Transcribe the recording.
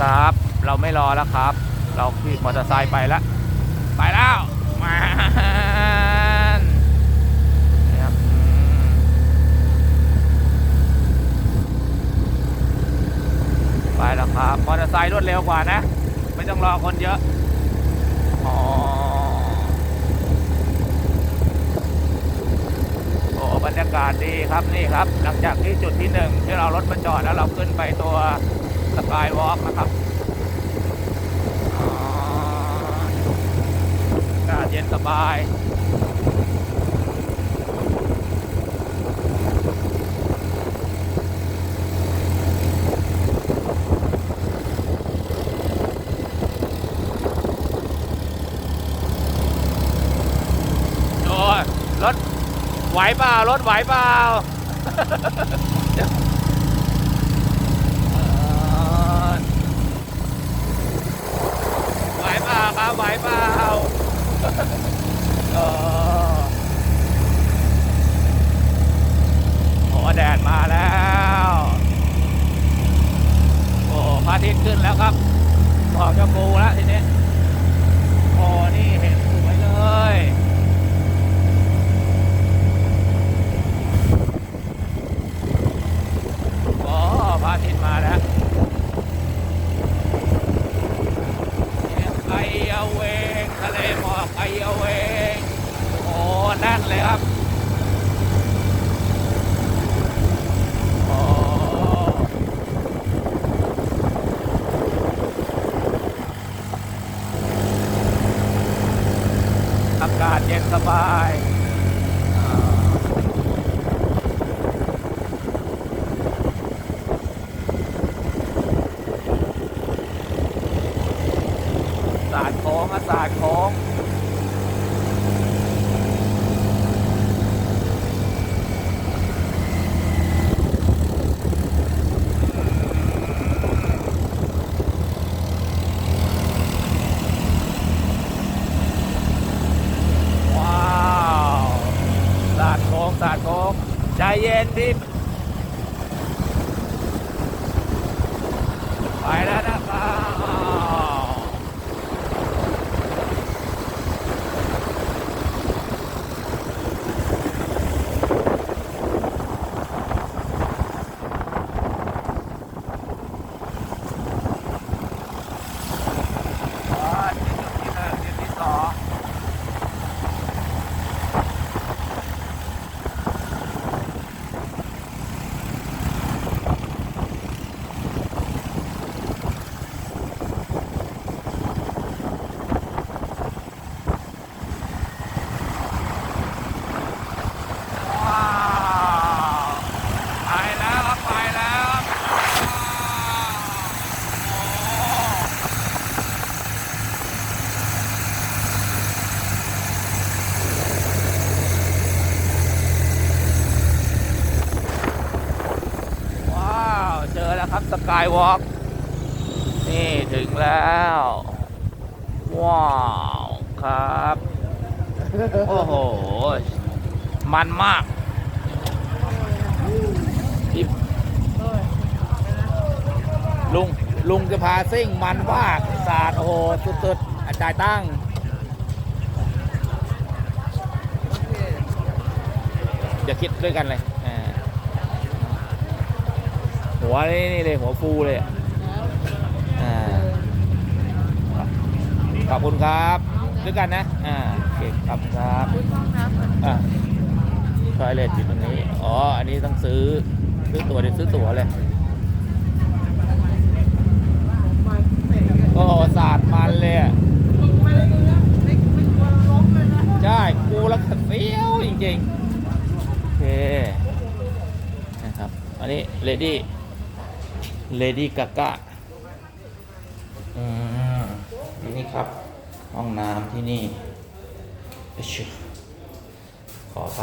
ครับ เราไม่รอแล้วครับ เราขี่มอเตอร์ไซค์ไปแล้ว ไปแล้วมาครับไปแล้วครับมอเตอร์ไซค์รวดเร็วกว่านะ ไม่ต้องรอคนเยอะอ๋อโอ้บรรยากาศดีครับนี่ครับ หลังจากที่จุดที่หนึ่งที่เรารถมาจอดแล้วเราขึ้นไปตัว สกายวอล์กนะครับอากาศเย็นสบายโอ้ยรถไหวเปล่ารถไหวเปล่า เออไหวเปล่าครับ ไหวเปล่าเออโอ้แดดมาแล้ว โอ้พระอาทิตย์ขึ้นแล้วครับออกจะปูแล้วทีนี้ โอ้นี่เห็นสวยเลย โอ้พระอาทิตย์มาแล้วเนี่ยไอเอาเวงทะเลหมอกไอเอาเวงโอ้แน่นเลยครับ โอ้อากาศเย็น สบายอ่าสาดโค้งอาสาดโค้งว้าวสาดโค้งสาดโค้ง ใจเย็นดิไปแล้วนะครับ อ๋อที่จุดที่หนึ่งจุดที่สองว้าวไปแล้วครับไปแล้วครับว้าวโอ้ ว้าว เจอแล้วครับส กายวอล์กนี่ถึงแล้ว ว้าวครับ โอ้โห มันมากลุง ลุงจะพาซิ่งมันมากศาสาดโอ้โห สุดๆอาจารย์ตั้งอย่าคิดด้วยกันเลยอ่า หัวนี่นี่เลยหัวฟูเลยอะอ่าขอบคุณครับด้วยกันนะ อ่าโอเคขอบคุณครับอ่าทอยเลทอยู่ตรงนี้ อ๋อ อันนี้ต้องซื้อ ซื้อตั๋วเดี๋ยวซื้อตั๋วเลยโอ้โหสาดมันเลยอะใช่กูแล้วก็เฟี้ยวจริงๆ โอเค นะครับ อันนี้เลดี้ เลดี้กากาอืมนี่ครับ ห้องน้ำที่นี่ ขอไป